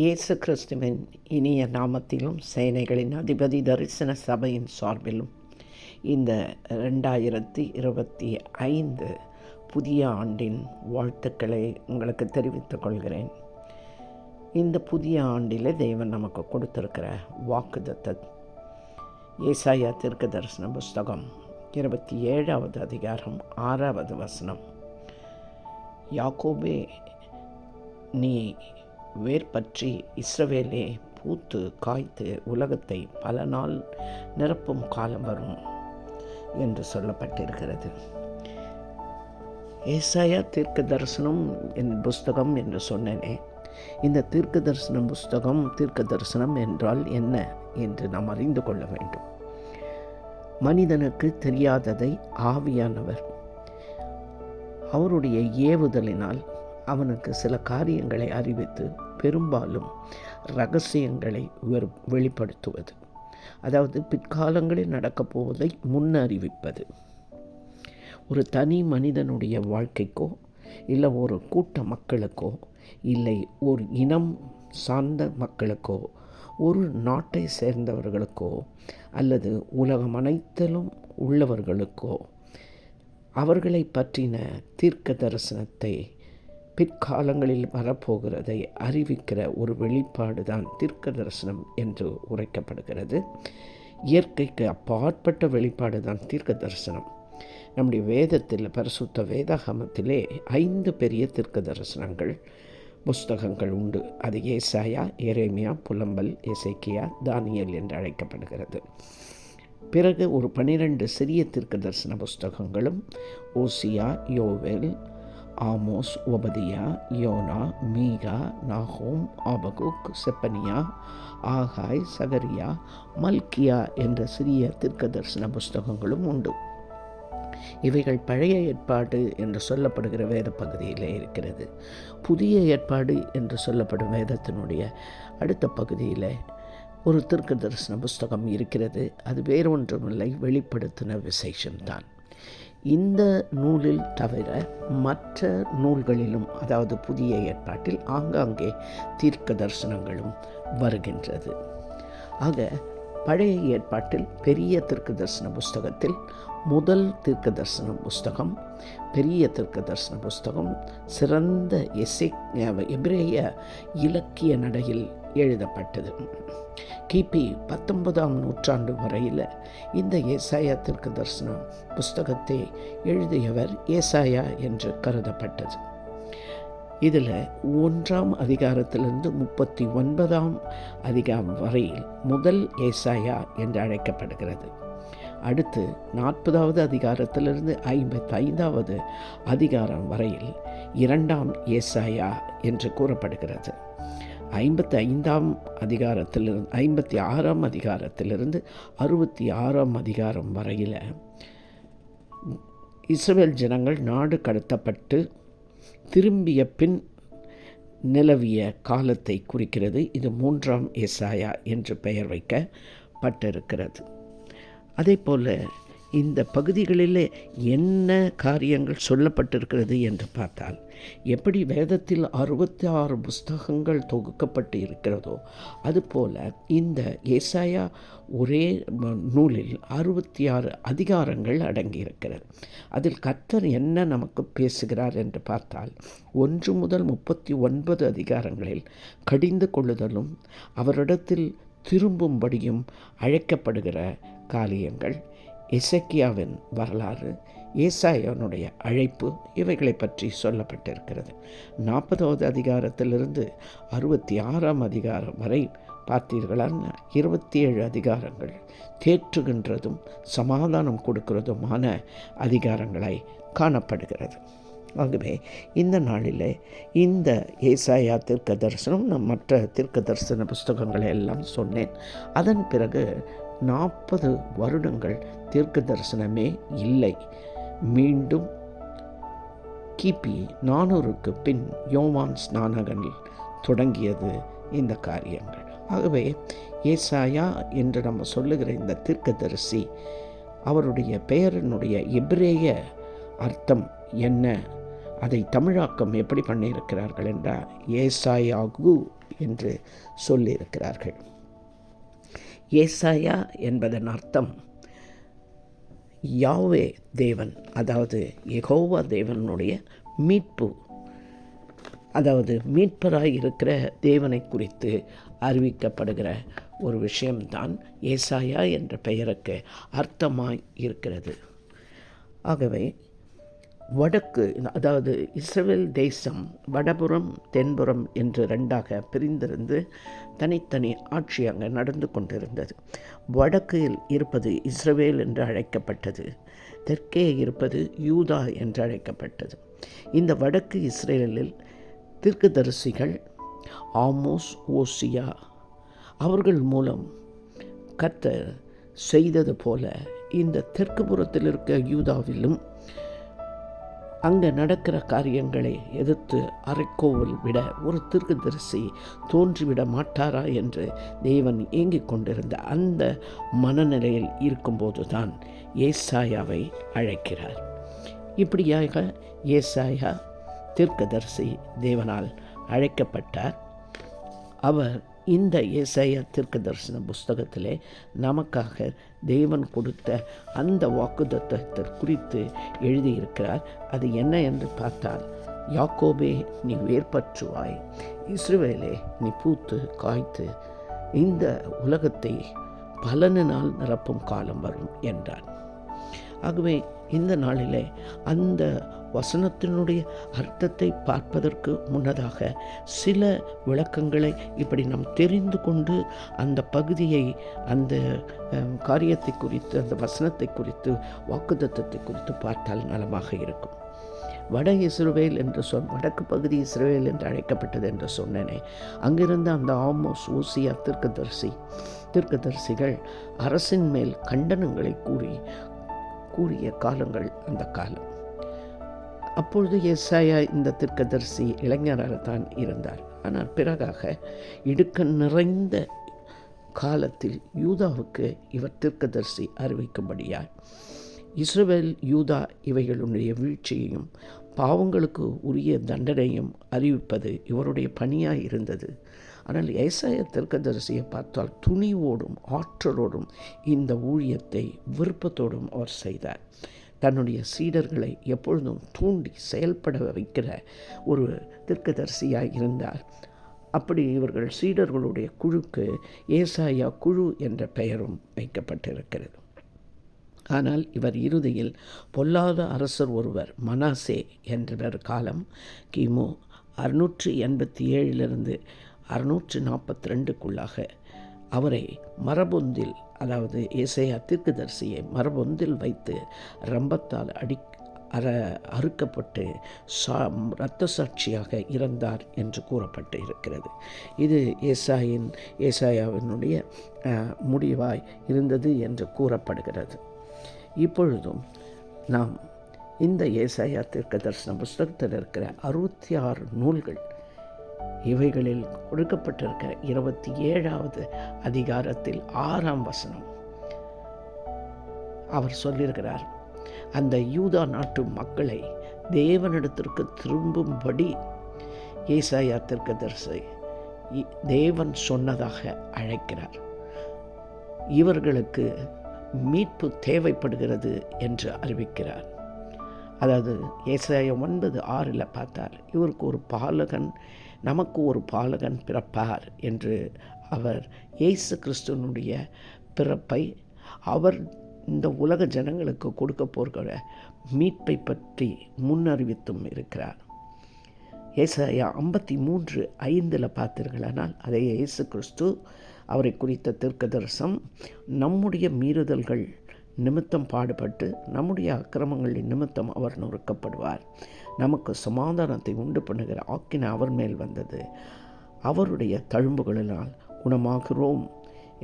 இயேசு கிறிஸ்துவின் இனிய நாமத்திலும் சேனைகளின் அதிபதி தரிசன சபையின் சார்பிலும் இந்த ரெண்டாயிரத்தி இருபத்தி ஐந்து புதிய ஆண்டின் வாழ்த்துக்களை உங்களுக்கு தெரிவித்துக் கொள்கிறேன். இந்த புதிய ஆண்டில் தேவன் நமக்கு கொடுத்திருக்கிற வாக்குதத்த ஏசாயா தீர்க்க தரிசன புஸ்தகம் இருபத்தி ஏழாவது அதிகாரம் ஆறாவது வசனம். யாக்கோபே நீ வேர்பற்றி இஸ்ரவேலே பூத்து காய்த்து உலகத்தை பல நாள் நிரப்பும் காலம் வரும் என்று சொல்லப்பட்டிருக்கிறது. ஏசாயா தீர்க்க தரிசனம் என் புஸ்தகம் என்று சொன்னேனே. இந்த தீர்க்க தரிசனம் புஸ்தகம் தீர்க்க தரிசனம் என்றால் என்ன என்று நாம் அறிந்து கொள்ள வேண்டும். மனிதனுக்கு தெரியாததை ஆவியானவர் அவருடைய ஏவுதலினால் அவனுக்கு சில காரியங்களை அறிவித்து பெரும்பாலும் ரகசியங்களை வெளிப்படுத்துவது. அதாவது பிற்காலங்களில் நடக்கப் போவதை முன்னறிவிப்பது. ஒரு தனி மனிதனுடைய வாழ்க்கைக்கோ இல்லை ஒரு கூட்ட மக்களுக்கோ இல்லை ஒரு இனம் சார்ந்த மக்களுக்கோ ஒரு நாட்டை சேர்ந்தவர்களுக்கோ அல்லது உலகம் அனைத்திலும் உள்ளவர்களுக்கோ அவர்களை பற்றின தீர்க்க தரிசனத்தை பிற்காலங்களில் வரப்போகிறதை அறிவிக்கிற ஒரு வெளிப்பாடு தான் தீர்க்க தரிசனம் என்று உரைக்கப்படுகிறது. இயற்கைக்கு அப்பாற்பட்ட வெளிப்பாடு தான் தீர்க்க தரிசனம் நம்முடைய வேதத்தில் பரிசுத்த வேதாகமத்திலே ஐந்து பெரிய தீர்க்க தரிசனங்கள் புஸ்தகங்கள் உண்டு. அது ஏசாயா எரேமியா புலம்பல் எசைக்கியா தானியல் என்று அழைக்கப்படுகிறது. பிறகு ஒரு பனிரெண்டு சிறிய தீர்க்க தரிசன புஸ்தகங்களும் Hosea Joel Amos Obadiah Jonah Micah நாகோம் Habakkuk Zephaniah Haggai Zechariah Malachi என்ற சிறிய தீர்க்க தரிசன புஸ்தகங்களும் உண்டு. இவைகள் பழைய ஏற்பாடு என்று சொல்லப்படுகிற வேத பகுதியிலே இருக்கிறது. புதிய ஏற்பாடு என்று சொல்லப்படும் வேதத்தினுடைய அடுத்த பகுதியில் ஒரு தீர்க்க தரிசன புஸ்தகம் இருக்கிறது. அது வேறொன்றுமில்லை வெளிப்படுத்தின விசேஷம்தான். இந்த நூலில் தவிர மற்ற நூல்களிலும் அதாவது புதிய ஏற்பாட்டில் ஆங்காங்கே தீர்க்க தரிசனங்களும் வருகின்றது. ஆக பழைய ஏற்பாட்டில் பெரிய தீர்க்க தரிசன புஸ்தகத்தில் முதல் தீர்க்க தரிசன புஸ்தகம் பெரிய தீர்க்க தரிசன புஸ்தகம் சிறந்த எசை எபிரேய இலக்கிய நடையில் எழுதப்பட்டது. கிபி பத்தொன்பதாம் நூற்றாண்டு வரையில் இந்த ஏசாயா தீர்க்க புஸ்தகத்தை எழுதியவர் ஏசாயா என்று கருதப்பட்டது. இதில் ஒன்றாம் அதிகாரத்திலிருந்து முப்பத்தி ஒன்பதாம் அதிகாரம் வரையில் முதல் ஏசாயா என்று அழைக்கப்படுகிறது. அடுத்து நாற்பதாவது அதிகாரத்திலிருந்து ஐம்பத்தி ஐந்தாவது அதிகாரம் வரையில் இரண்டாம் ஏசாயா என்று கூறப்படுகிறது. ஐம்பத்தி ஐந்தாம் அதிகாரத்திலிருந்து ஐம்பத்தி ஆறாம் அதிகாரத்திலிருந்து அறுபத்தி ஆறாம் அதிகாரம் வரையில் இஸ்ரேல் ஜனங்கள் நாடு கடத்தப்பட்டு திரும்பிய பின் நிலவிய காலத்தை குறிக்கிறது. இது மூன்றாம் ஏசாயா என்று பெயர் வைக்கப்பட்டிருக்கிறது. அதே போல் இந்த பகுதிகளில் என்ன காரியங்கள் சொல்லப்பட்டிருக்கிறது என்று பார்த்தால் எப்படி வேதத்தில் அறுபத்தி ஆறு புஸ்தகங்கள் தொகுக்கப்பட்டு இருக்கிறதோ அதுபோல் இந்த ஏசாயா ஒரே நூலில் அறுபத்தி ஆறு அதிகாரங்கள் அடங்கியிருக்கிறது. அதில் கர்த்தர் என்ன நமக்கு பேசுகிறார் என்று பார்த்தால் ஒன்று முதல் முப்பத்தி ஒன்பது அதிகாரங்களில் கடிந்து கொள்ளுதலும் அவரிடத்தில் திரும்பும்படியும் அழைக்கப்படுகிற காரியங்கள். இசக்கியாவின் வரலாறு ஏசாயனுடைய அழைப்பு இவைகளை பற்றி சொல்லப்பட்டிருக்கிறது. நாற்பதாவது அதிகாரத்திலிருந்து அறுபத்தி ஆறாம் அதிகாரம் வரை பார்த்தீர்களான இருபத்தி ஏழு அதிகாரங்கள் தேற்றுகின்றதும் சமாதானம் கொடுக்கிறதுமான அதிகாரங்களாய் காணப்படுகிறது. ஆகவே இந்த நாளில் இந்த ஏசாயா தீர்க்க தரிசனம் நான் மற்ற தீர்க்க தரிசன புஸ்தகங்களை எல்லாம் சொன்னேன். அதன் பிறகு நாற்பது வருடங்கள் தீர்க்க தரிசனமே இல்லை. மீண்டும் கிபி நானூறுக்கு பின் யோவான் ஸ்நானகனில் தொடங்கியது இந்த காரியங்கள். ஆகவே ஏசாயா என்று நம்ம சொல்லுகிற இந்த தீர்க்கதரிசி அவருடைய பெயரினுடைய எபிரேய அர்த்தம் என்ன? அதை தமிழாக்கம் எப்படி பண்ணியிருக்கிறார்கள் என்றால் ஏசாயாகு என்று சொல்லியிருக்கிறார்கள். ஏசாயா என்பதன் அர்த்தம். யாவே தேவன் அதாவது எகோவா தேவனுடைய மீட்பு. அதாவது மீட்பராக இருக்கிற தேவனை குறித்து அறிவிக்கப்படுகிற ஒரு விஷயம்தான் ஏசாயா என்ற பெயருக்கு அர்த்தமாய் இருக்கிறது. ஆகவே வடக்கு அதாவது இஸ்ரேல் தேசம் வடபுறம் தென்புறம் என்று ரெண்டாக பிரிந்திருந்து தனித்தனி ஆட்சி அங்கே நடந்து கொண்டிருந்தது. வடக்கில் இருப்பது இஸ்ரவேல் என்று அழைக்கப்பட்டது. தெற்கே இருப்பது யூதா என்று அழைக்கப்பட்டது. இந்த வடக்கு இஸ்ரேலில் தீர்க்கதரிசிகள் ஆமோஸ் ஓசியா அவர்கள் மூலம் கர்த்தர் செய்தது போல இந்த தெற்கு புறத்தில் இருக்க யூதாவிலும் அங்கே நடக்கிற காரியங்களை எதிர்த்து அரைக்கோவில் விட ஒரு தீர்க்கதரிசி தோன்றிவிட மாட்டாரா என்று தேவன் ஏங்கிக் கொண்டிருந்த அந்த மனநிலையில் இருக்கும்போது தான் ஏசாயாவை அழைக்கிறார். இப்படியாக ஏசாயா தீர்க்கதரிசி தேவனால் அழைக்கப்பட்டார். அவர் இந்த இசைய தீர்க்க தரிசன புஸ்தகத்திலே நமக்காக தேவன் கொடுத்த அந்த வாக்குத்தத்தத்தை குறித்து எழுதியிருக்கிறார். அது என்ன என்று பார்த்தால் யாக்கோபே நீ வேர்பற்றுவாய். இஸ்ரவேலே நீ பூத்து காய்த்து இந்த உலகத்தை பலனினால் நிரப்பும் காலம் வரும் என்றான். ஆகவே இந்த நாளிலே அந்த வசனத்தினுடைய அர்த்தத்தை பார்ப்பதற்கு முன்னதாக சில விளக்கங்களை இப்படி நாம் தெரிந்து கொண்டு அந்த பகுதியை அந்த காரியத்தை குறித்து அந்த வசனத்தை குறித்து வாக்குத்தத்தத்தை குறித்து பார்த்தால் நலமாக இருக்கும். வட இஸ்ரவேல் என்று சொல் வடக்கு பகுதி இஸ்ரவேல் என்று அழைக்கப்பட்டது என்று சொன்னேனே அங்கிருந்து அந்த ஆமோஸ் ஊசியா தீர்க்கதரிசி தீர்க்கதரிசிகள் அரசின் மேல் கண்டனங்களை கூறி கூறிய காலங்கள் அந்த காலம். அப்பொழுது எஸ்ஐயா இந்த தீர்க்கதரிசி இளைஞராக தான் இருந்தார். ஆனால் பிறகாக இடுக்கண் நிறைந்த காலத்தில் யூதாவுக்கு இவர் தீர்க்கதரிசி அறிவிக்கும்படியார் இஸ்ரேல் யூதா இவைகளுடைய வீழ்ச்சியையும் பாவங்களுக்கு உரிய தண்டனையும் அறிவிப்பது இவருடைய பணியாய் இருந்தது. ஆனால் ஏசாய திருக்கதரிசியை பார்த்தால் துணிவோடும் ஆற்றலோடும் இந்த ஊழியத்தை விருப்பத்தோடும் அவர் செய்தார். தன்னுடைய சீடர்களை எப்பொழுதும் தூண்டி செயல்பட வைக்கிற ஒரு தீர்க்கதரிசியாய் இருந்தார். அப்படி இவர்கள் சீடர்களுடைய குழுக்கு ஏசாயா குழு என்ற பெயரும் வைக்கப்பட்டிருக்கிறது. ஆனால் இவர் இறுதியில் பொல்லாத அரசர் ஒருவர் மனாசே என்றவர் காலம் கிமு அறுநூற்றி எண்பத்தி ஏழிலிருந்து அறுநூற்று நாற்பத்தி ரெண்டுக்குள்ளாக அவரை மரபொந்தில் அதாவது ஏசையா தீர்க்கதரிசியை மரபொந்தில் வைத்து ரம்பத்தால் அடி அற அறுக்கப்பட்டு சா இரத்த சாட்சியாக இறந்தார் என்று கூறப்பட்டு இருக்கிறது இது ஏசாயின் ஏசாயாவினுடைய முடிவாய் இருந்தது என்று கூறப்படுகிறது. இப்பொழுதும் நாம் இந்த ஏசாயா தீர்க்க தரிசன புஸ்தகத்தில் இருக்கிற அறுபத்தி ஆறு நூல்கள் இவைகளில் கொடுக்கப்பட்டிருக்க இருபத்தி ஏழாவது அதிகாரத்தில் ஆறாம் வசனம். அவர் சொல்லியிருக்கிறார் அந்த யூதா நாட்டு மக்களை தேவனிடத்திற்கு திரும்பும்படி ஏசாயா தீர்க்கதரிசி இ- தேவன் சொன்னதாக அழைக்கிறார். இவர்களுக்கு மீட்பு தேவைப்படுகிறது என்று அறிவிக்கிறார். அதாவது ஏசாய ஒன்பது ஆறில் பார்த்தார் இவருக்கு ஒரு பாலகன் நமக்கு ஒரு பாலகன் பிறப்பார் என்று அவர் இயேசு கிறிஸ்துவனுடைய பிறப்பை அவர் இந்த உலக ஜனங்களுக்கு கொடுக்க போகிற மீட்பை பற்றி முன்னறிவித்தும் இருக்கிறார். ஏசாயா ஐம்பத்தி மூன்று ஐந்தில் பார்த்தீர்களானால் அதை இயேசு கிறிஸ்து அவரை குறித்த தீர்க்கதரிசனம் நம்முடைய மீறுதல்கள் நிமித்தம் பாடுபட்டு நம்முடைய அக்கிரமங்களின் நிமித்தம் அவர் நொறுக்கப்படுவார். நமக்கு சமாதானத்தை உண்டு பண்ணுகிற ஆக்கின அவர் மேல் வந்தது. அவருடைய தழும்புகளினால் குணமாகிறோம்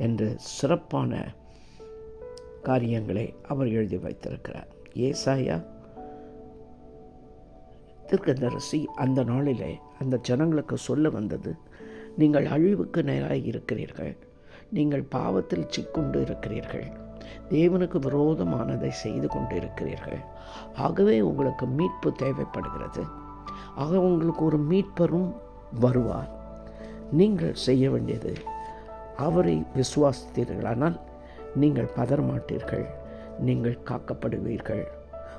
என்று சிறப்பான காரியங்களை அவர் எழுதி வைத்திருக்கிறார். ஏசாயா தீர்க்கதரிசி அந்த நாளிலே அந்த ஜனங்களுக்கு சொல்ல வந்தது நீங்கள் அழிவுக்கு நேராக இருக்கிறீர்கள். நீங்கள் பாவத்தில் சிக்குண்டு இருக்கிறீர்கள். தேவனுக்கு விரோதமானதை செய்து கொண்டிருக்கிறீர்கள். ஆகவே உங்களுக்கு மீட்பு தேவைப்படுகிறது. ஆக உங்களுக்கு ஒரு மீட்பரும் வருவார். நீங்கள் செய்ய வேண்டியது அவரை விசுவாசித்தீர்களானால் நீங்கள் பதறமாட்டீர்கள். நீங்கள் காக்கப்படுவீர்கள்.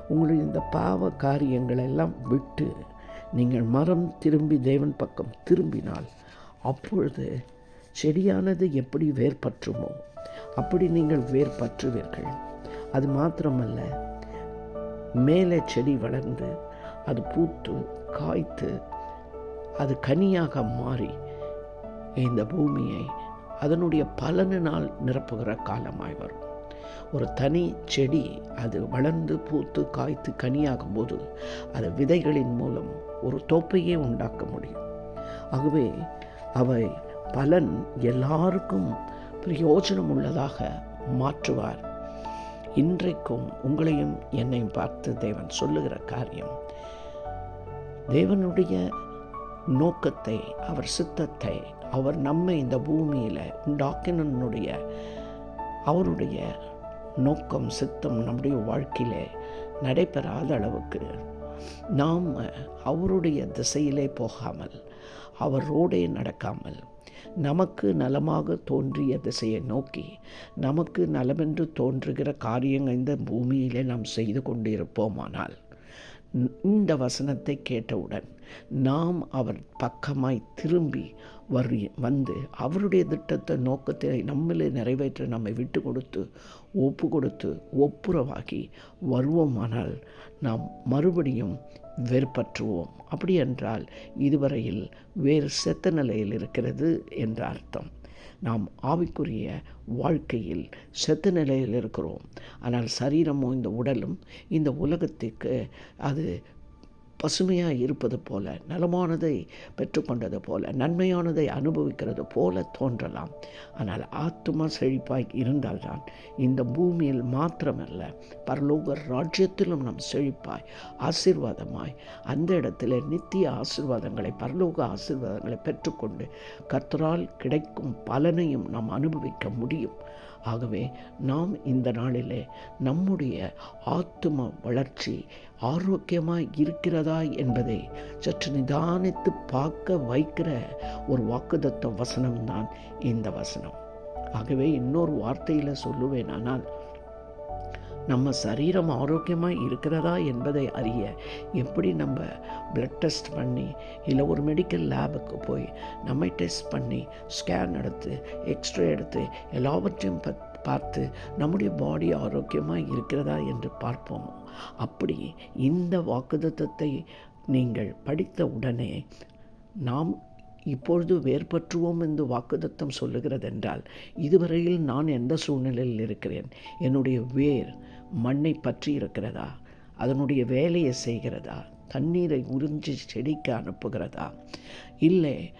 உங்களுடைய இந்த பாவ காரியங்களெல்லாம் விட்டு நீங்கள் மரம் திரும்பி தேவன் பக்கம் திரும்பினால் அப்பொழுது செடியானது எப்படி வேர்பற்றுமோ அப்படி நீங்கள் வேர் பற்றுவீர்கள் அது மாத்திரமல்ல மேலே செடி வளர்ந்து அது பூத்து காய்த்து அது கனியாக மாறி இந்த பூமியை அதனுடைய பலனினால் நிரப்புகிற காலமாய் வரும். ஒரு தனி செடி அது வளர்ந்து பூத்து காய்த்து கனியாகும் போது அது விதைகளின் மூலம் ஒரு தோப்பையே உண்டாக்க முடியும். ஆகவே அவை பலன் எல்லாருக்கும் பிரயோஜனம் உள்ளதாக மாற்றுவார். இன்றைக்கும் உங்களையும் என்னையும் பார்த்து தேவன் சொல்லுகிற காரியம் தேவனுடைய நோக்கத்தை அவர் சித்தத்தை அவர் நம்மை இந்த பூமியில் உண்டாக்கினுடைய அவருடைய நோக்கம் சித்தம் நம்முடைய வாழ்க்கையில் நடைபெறாத அளவுக்கு நாம் அவருடைய திசையிலே போகாமல் அவரோடே நடக்காமல் நமக்கு நலமாக தோன்றிய திசையை நோக்கி நமக்கு நலமென்று தோன்றுகிற காரியங்கள் இந்த பூமியிலே நாம் செய்து கொண்டு இருப்போமானால் இந்த வசனத்தை கேட்டவுடன் நாம் அவர் பக்கமாய் திரும்பி வரு வந்து அவருடைய திட்டத்தை நோக்கத்தை நம்மளே நிறைவேற்ற நம்மை விட்டு கொடுத்து ஒப்பு கொடுத்து ஒப்புரவாகி வருவோமானால் நாம் மறுபடியும் வெறுப்பற்றுவோம் அப்படி என்றால் இதுவரையில் வேறு செத்த நிலையில் இருக்கிறது என்ற அர்த்தம். நாம் ஆவிக்குரிய வாழ்க்கையில் செத்த நிலையில் இருக்கிறோம். ஆனால் சரீரமும் இந்த உடலும் இந்த உலகத்துக்கு அது பசுமையாக இருப்பது போல நலமானதை பெற்றுக்கொண்டது போல நன்மையானதை அனுபவிக்கிறது போல தோன்றலாம். ஆனால் ஆத்மா செழிப்பாய் இருந்தால்தான் இந்த பூமியில் மாத்திரமல்ல பரலோக ராஜ்யத்திலும் நம் செழிப்பாய் ஆசீர்வாதமாய் அந்த இடத்துல நித்திய ஆசீர்வாதங்களை பரலோக ஆசீர்வாதங்களை பெற்றுக்கொண்டு கர்த்தரால் கிடைக்கும் பலனையும் நாம் அனுபவிக்க முடியும். ஆகவே நாம் இந்த நாளிலே நம்முடைய ஆத்தும வளர்ச்சி ஆரோக்கியமாக இருக்கிறதா என்பதை சற்று நிதானித்து பார்க்க வைக்கிற ஒரு வாக்குதத்த வசனம்தான் இந்த வசனம். ஆகவே இன்னொரு வார்த்தையில் சொல்லுவேன் ஆனால் நம்ம சரீரம் ஆரோக்கியமாக இருக்கிறதா என்பதை அறிய எப்படி நம்ம பிளட் டெஸ்ட் பண்ணி இல்லை ஒரு மெடிக்கல் லேபுக்கு போய் நம்மை டெஸ்ட் பண்ணி ஸ்கேன் எடுத்து எக்ஸ்ரே எடுத்து எல்லாவற்றையும் பத் பார்த்து நம்முடைய பாடி ஆரோக்கியமாக இருக்கிறதா என்று பார்ப்போமோ. அப்படி இந்த வாக்குதத்தத்தை நீங்கள் படித்த உடனே நாம் இப்பொழுது வேர்பற்றுவோம் என்று வாக்குதத்தம் சொல்லுகிறதென்றால் இதுவரையில் நான் எந்த சூழ்நிலையில் இருக்கிறேன்? என்னுடைய வேர் மண்ணை பற்றி இருக்கிறதா? அதனுடைய வேலையை செய்கிறதா? தண்ணீரை உறிஞ்சி செடிக்கு அனுப்புகிறதா? இல்லை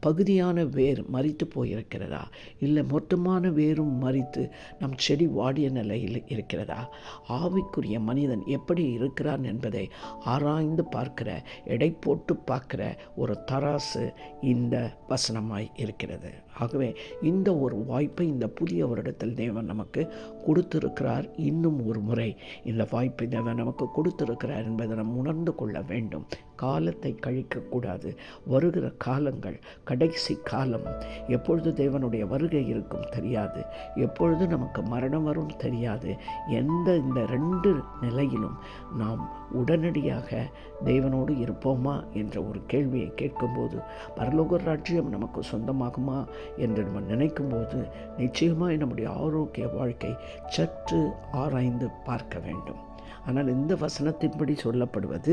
பகுதியான வேர் மறித்து போயிருக்கிறதா? இல்லை மொத்தமான வேரும் மறித்து நம் செடி வாடிய நிலையில் இருக்கிறதா? ஆவிக்குரிய மனிதன் எப்படி இருக்கிறான் என்பதை ஆராய்ந்து பார்க்கிற எடை போட்டு பார்க்கிற ஒரு தராசு இந்த வசனமாய் இருக்கிறது. ஆகவே இந்த ஒரு வாய்ப்பை இந்த புதிய வருடத்தில் தேவன் நமக்கு கொடுத்திருக்கிறார் இன்னும் ஒரு முறை. இந்த வாய்ப்பை தேவன் நமக்கு கொடுத்திருக்கிறார் என்பதை நாம் உணர்ந்து கொள்ள வேண்டும். காலத்தை கழிக்கக்கூடாது. வருகிற காலங்கள் கடைசி காலம் எப்பொழுது தேவனுடைய வருகை இருக்கும் தெரியாது. எப்பொழுது நமக்கு மரணம் வரும் தெரியாது. எந்த இந்த ரெண்டு நிலையிலும் நாம் உடனடியாக தேவனோடு இருப்போமா என்ற ஒரு கேள்வியை கேட்கும்போது பரலோக ராஜ்யம் நமக்கு சொந்தமாகுமா என்று நம்ம நினைக்கும்போது நிச்சயமாக நம்முடைய ஆரோக்கிய வாழ்க்கை சற்று ஆராய்ந்து பார்க்க வேண்டும். ஆனால் இந்த வசனத்தின்படி சொல்லப்படுவது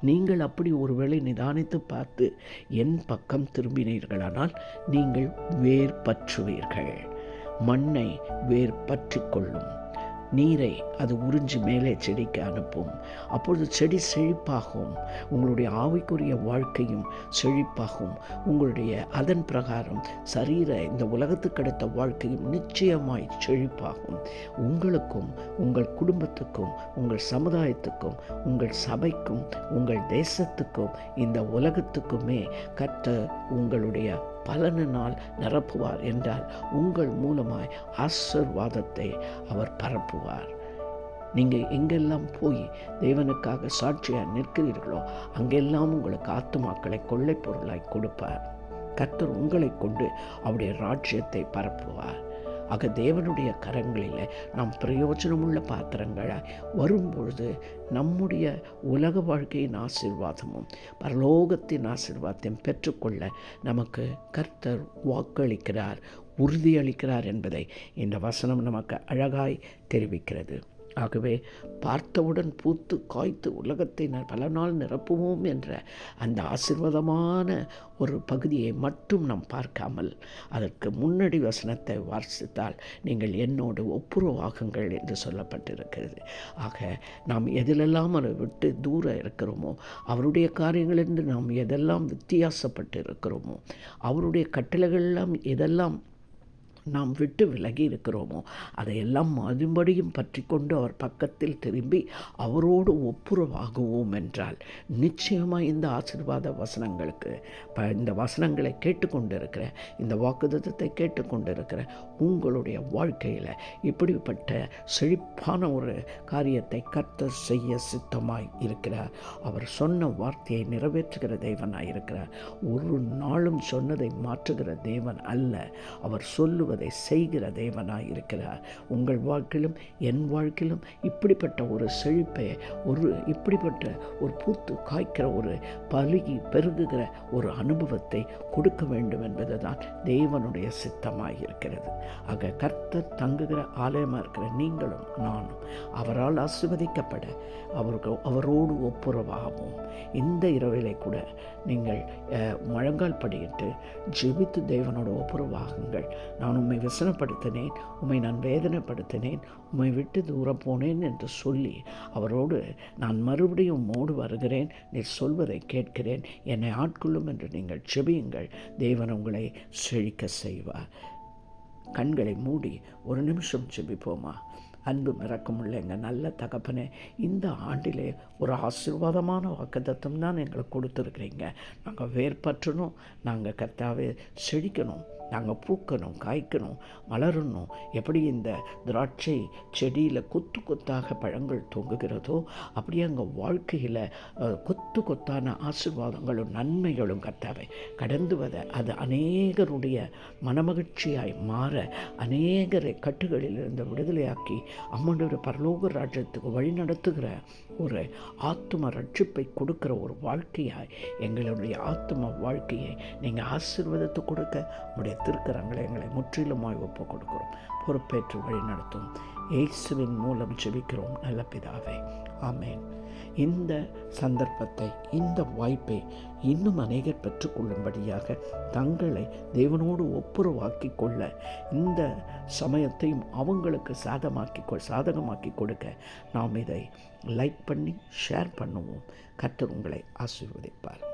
நீங்கள் அப்படி ஒருவேளை நிதானித்து பார்த்து என் பக்கம் திரும்பினீர்களானால் நீங்கள் வேர் பற்றுவீர்கள் மண்ணை வேர் பற்றி கொள்ளும். நீரை அது உறிஞ்சி மேலே செடிக்கு அனுப்பும். அப்பொழுது செடி செழிப்பாகும். உங்களுடைய ஆவிக்குரிய வாழ்க்கையும் செழிப்பாகும். உங்களுடைய அதன் பிரகாரம் சரீர இந்த உலகத்துக்கு அடுத்த வாழ்க்கையும் நிச்சயமாய் செழிப்பாகும். உங்களுக்கும் உங்கள் குடும்பத்துக்கும் உங்கள் சமுதாயத்துக்கும் உங்கள் சபைக்கும் உங்கள் தேசத்துக்கும் இந்த உலகத்துக்குமே கற்ற உங்களுடைய பலனினால் நிரப்புவார் என்றால் உங்கள் மூலமாய் ஆசிர்வாதத்தை அவர் பரப்புவார். நீங்கள் எங்கெல்லாம் போய் தேவனுக்காக சாட்சியாக நிற்கிறீர்களோ அங்கெல்லாம் உங்களுக்கு ஆத்துமாக்களை கொள்ளை பொருளாய் கொடுப்பார். கர்த்தர் உங்களை கொண்டு அவருடைய ராஜ்யத்தை பரப்புவார். ஆக தேவனுடைய கரங்களில் நாம் பிரயோஜனமுள்ள பாத்திரங்களாய் வரும்பொழுது நம்முடைய உலக வாழ்க்கையின் ஆசீர்வாதமும் பரலோகத்தின் ஆசீர்வாதத்தையும் பெற்றுக்கொள்ள நமக்கு கர்த்தர் வாக்களிக்கிறார் உறுதியளிக்கிறார் என்பதை இந்த வசனம் நமக்கு அழகாய் தெரிவிக்கிறது. ஆகவே பார்த்தவுடன் பூத்து காய்த்து உலகத்தை பல நாள் நிரப்புவோம் என்ற அந்த ஆசீர்வாதமான ஒரு பகுதியை மட்டும் நாம் பார்க்காமல் அதற்கு முன்னடி வசனத்தை வாசித்தால் நீங்கள் என்னோடு ஒப்புரவாகுங்கள் என்று சொல்லப்பட்டிருக்கிறது. ஆக நாம் எதிலெல்லாம் அதை விட்டு தூரம் இருக்கிறோமோ அவருடைய காரியங்கள் நாம் எதெல்லாம் வித்தியாசப்பட்டு இருக்கிறோமோ அவருடைய கட்டளைகளெல்லாம் எதெல்லாம் நாம் விட்டு விலகி இருக்கிறோமோ? அதையெல்லாம் மறுபடியும் பற்றி கொண்டு அவர் பக்கத்தில் திரும்பி அவரோடு ஒப்புரவாகுவோம் என்றால் நிச்சயமாக இந்த ஆசீர்வாத வசனங்களுக்கு ப இந்த வசனங்களை கேட்டுக்கொண்டிருக்கிற இந்த வாக்குதத்தை கேட்டுக்கொண்டிருக்கிற உங்களுடைய வாழ்க்கையில் இப்படிப்பட்ட செழிப்பான ஒரு காரியத்தை கர்த்தர் செய்ய சித்தமாய் இருக்கிறார். அவர் சொன்ன வார்த்தையை நிறைவேற்றுகிற தேவனாக இருக்கிறார் ஒரு நாளும் சொன்னதை மாற்றுகிற தேவன் அல்ல. அவர் சொல்லுவது செய்கிற தேவனாக இருக்கிறார். உங்கள் வாழ்க்கையிலும் என் வாழ்க்கையிலும் இப்படிப்பட்ட ஒரு செழிப்பை ஒரு இப்படிப்பட்ட ஒரு பூத்து காய்க்கிற ஒரு பலுகி பெருகுகிற ஒரு அனுபவத்தை கொடுக்க வேண்டும் என்பதுதான் தேவனுடைய சித்தமாக இருக்கிறது. ஆக கர்த்தர் தங்குகிற ஆலயமாக இருக்கிற நீங்களும் நானும் அவரால் ஆசிர்வதிக்கப்பட அவருக்கு அவரோடு ஒப்புரவாகவும் இந்த இரவிலே கூட நீங்கள் அஹ், முழங்கால் படியிட்டு ஜெபித்து தேவனோட ஒப்புரவாகுங்கள். நான் உம்மை விசனப்படுத்தினேன் உம்மை நான் வேதனைப்படுத்தினேன் உம்மை விட்டு தூரம் போனேன் என்று சொல்லி அவரோடு நான் மறுபடியும் உம்மோடு வருகிறேன் நீ சொல்வதை கேட்கிறேன் என்னை ஆட்கொள்ளும் என்று நீங்கள் செபியுங்கள் தேவன் உங்களை செழிக்க செய்வார். கண்களை மூடி ஒரு நிமிஷம் செபிப்போமா? அன்பு மிரக்கமுள்ள எங்கள் நல்ல தகப்பனே இந்த ஆண்டிலே ஒரு ஆசீர்வாதமான வாக்குத்தம் தான் எங்களுக்கு கொடுத்துருக்குறீங்க. நாங்கள் வேர்பற்றணும் நாங்கள் கர்த்தாவே செழிக்கணும். நாங்கள் பூக்கணும் காய்க்கணும் மலரணும். எப்படி இந்த திராட்சை செடியில் கொத்து கொத்தாக பழங்கள் தொங்குகிறதோ அப்படியே அங்கே வாழ்க்கையில் கொத்து கொத்தான ஆசிர்வாதங்களும் நன்மைகளும் கத்தாவை கடந்து வர அது அநேகருடைய மனமகிழ்ச்சியாய் மாற அநேகரை கட்டுகளிலிருந்து விடுதலையாக்கி அம்மனுடைய பரலோக ராஜ்யத்துக்கு வழி நடத்துகிற ஒரு ஆத்ம ரட்சிப்பை கொடுக்கிற ஒரு வாழ்க்கையாய் எங்களுடைய ஆத்ம வாழ்க்கையை நீங்கள் ஆசிர்வாதத்தை கொடுக்க உடைய வைத்திருக்கிறாங்களே எங்களை முற்றிலுமாய் ஒப்பு கொடுக்கிறோம். பொறுப்பேற்று வழி நடத்தும். இயேசுவின் மூலம் ஜெபிக்கிறோம் நல்ல பிதாவே. ஆமேன். இந்த சந்தர்ப்பத்தை இந்த வாய்ப்பை இன்னும் அநேகர் பெற்றுக்கொள்ளும்படியாக தங்களை தேவனோடு ஒப்புரவாக்கி கொள்ள இந்த சமயத்தையும் அவங்களுக்கு சாதமாக்கி சாதகமாக்கி கொடுக்க நாம் இதை லைக் பண்ணி ஷேர் பண்ணுவோம். கற்று உங்களை ஆசீர்வதிப்பார்.